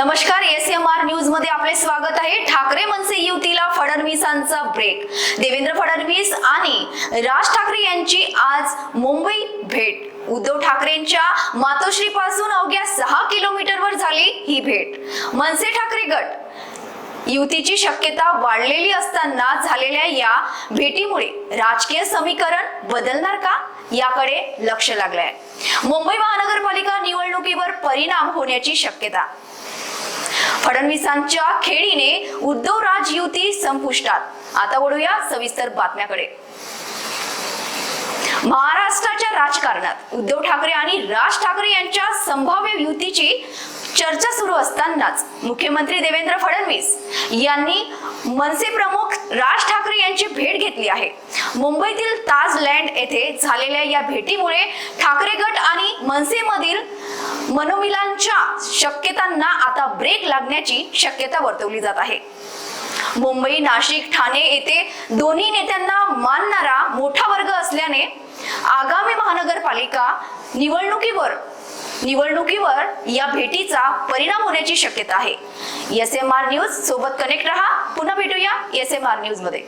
नमस्कार S M R न्यूजमध्ये आपले स्वागत आहे. ठाकरे मनसे युतीला फडणवीसांचा ब्रेक देवेंद्र फडणवीस आणि राज ठाकरे यांची आज मुंबई भेट. उद्धव ठाकरेंच्या मातोश्री पासून अवघ्या सहा किलोमीटरवर झाली ही भेट. मनसे ठाकरे गट युतीची शक्यता वाढलेली असताना झालेल्या या भेटीमुळे राजकीय समीकरण बदलणार का? याकडे लक्ष लागलंय. मुंबई महानगरपालिका निवडणुकीवर परिणाम होण्याची शक्यता. फडणवीसांच्या खेळीने उद्धव राज युती संपुष्टात. आता वळूया सविस्तर बातम्याकडे. महाराष्ट्राच्या राजकारणात उद्धव ठाकरे आणि राज ठाकरे यांच्या संभाव्य युतीची चर्चा सुरू असतानाच मुख्यमंत्री देवेंद्र फडणवीस यांनी मनसे प्रमुख राज ठाकरे यांची भेट घेतली आहे. मुंबईतील ताज लँड येथे झालेल्या या भेटीमुळे ठाकरे गट आणि मनसेमधील मनोमिलांच्या शक्यतांना आता ब्रेक लागण्याची शक्यता वर्तवली जात आहे. मुंबई नाशिक ठाणे येथे दोन्ही नेत्यांना मानणारा मोठा वर्ग असल्याने आगामी महानगरपालिका निवडणुकीवर निवडणुकीवर या भेटीचा परिणाम होण्याची शक्यता आहे. एस एम आर न्यूज सोबत कनेक्ट रहा. पुन्हा भेटूया एस एम आर न्यूजमध्ये.